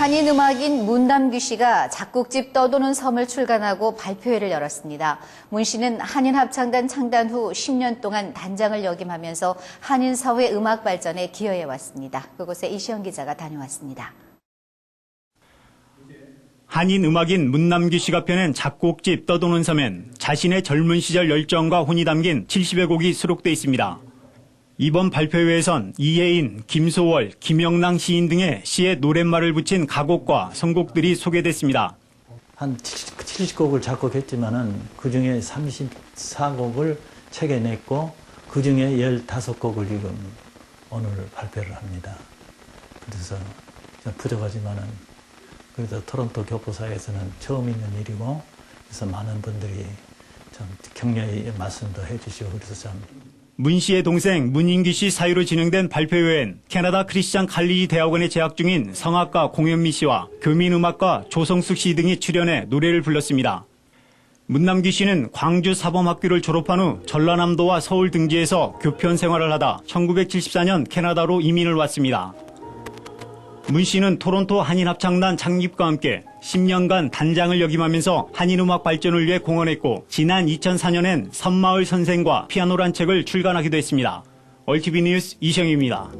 한인 음악인 문남규 씨가 작곡집 떠도는 섬을 출간하고 발표회를 열었습니다. 문 씨는 한인 합창단 창단 후 10년 동안 단장을 역임하면서 한인 사회 음악 발전에 기여해 왔습니다. 그곳에 이시영 기자가 다녀왔습니다. 한인 음악인 문남규 씨가 펴낸 작곡집 떠도는 섬엔 자신의 젊은 시절 열정과 혼이 담긴 70여 곡이 수록돼 있습니다. 이번 발표회에선 이혜인, 김소월, 김영랑 시인 등의 시에 노랫말을 붙인 가곡과 선곡들이 소개됐습니다. 한 70, 곡을 작곡했지만은 그 중에 34곡을 책에 냈고 그 중에 15곡을 지금 오늘 발표를 합니다. 그래서 좀 부족하지만은 그래도 토론토 교포사에서는 처음 있는 일이고 그래서 많은 분들이 좀 격려의 말씀도 해주시고 그래서 참 문 씨의 동생 문인규 씨 사유로 진행된 발표회엔 캐나다 크리스찬 칼리지 대학원에 재학 중인 성악가 공현미 씨와 교민음악가 조성숙 씨 등이 출연해 노래를 불렀습니다. 문남규 씨는 광주 사범학교를 졸업한 후 전라남도와 서울 등지에서 교편 생활을 하다 1974년 캐나다로 이민을 왔습니다. 문 씨는 토론토 한인합창단 창립과 함께 10년간 단장을 역임하면서 한인음악 발전을 위해 공헌했고 지난 2004년엔 섬마을 선생과 피아노란 책을 출간하기도 했습니다. 얼티비 뉴스 이정입니다.